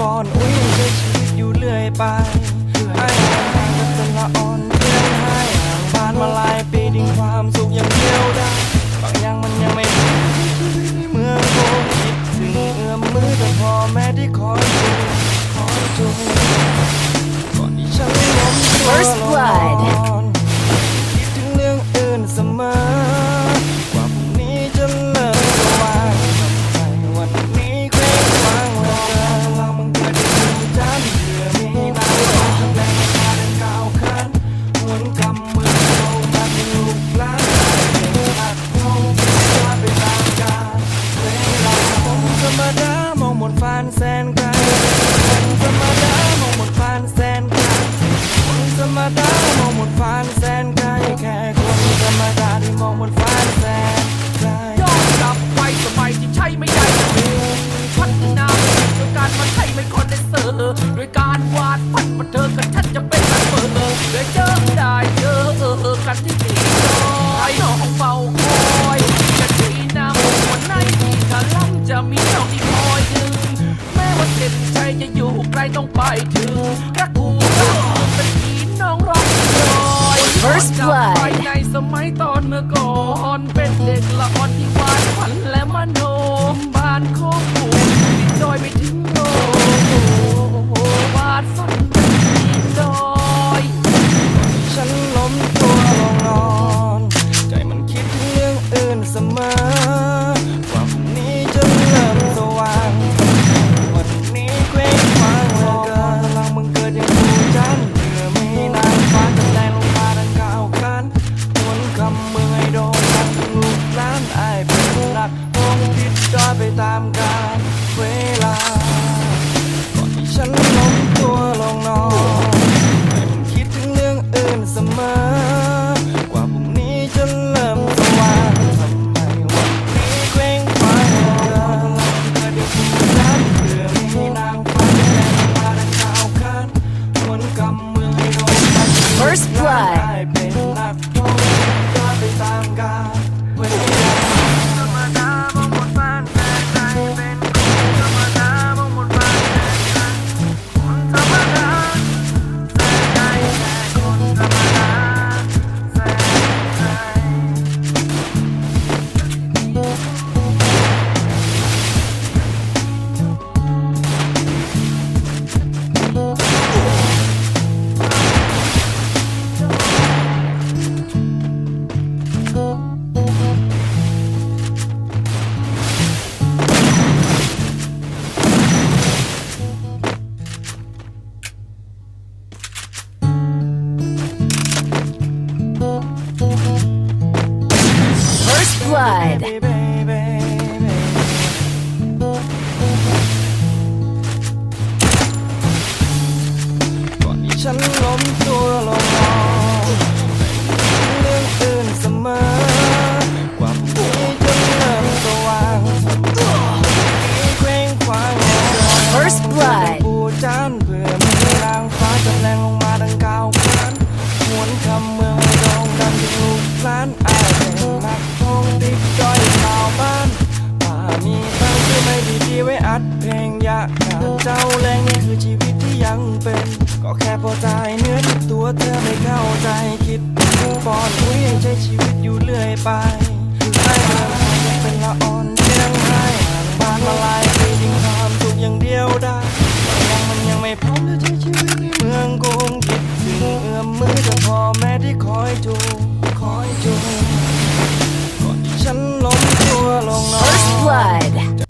ก่อนอุ้ยยังใช้ชีวิตอยู่เรื่อยไปไอ้ทำงานก็เป็นละอ่อนเพื่อนให้ห่างบ้านมาลายปีดิ้งความสุขอย่างเดียว อนเป็นเด็กละครที่วาดฝันและมโนมบ้านโคกหมูที่จอยไม่ถึงโลกวาดฝัน Fly. Blood. Baby, baby, baby. าดเจ้าแรงนี่คือชีวิตที่ยังเป็น ก็แค่พอใจเนื้อที่ตัวเธอไม่เข้าใจคิดผู้ปอนคุยใช้ชีวิตอยู่เรื่อยไปไม่ห่างยังเป็นละอ่อนเรื่องให้ห่างบ้านมาลายไปดิ้งความสุขอย่างเดียวได้ยังมันยังไม่พร้อมที่จะ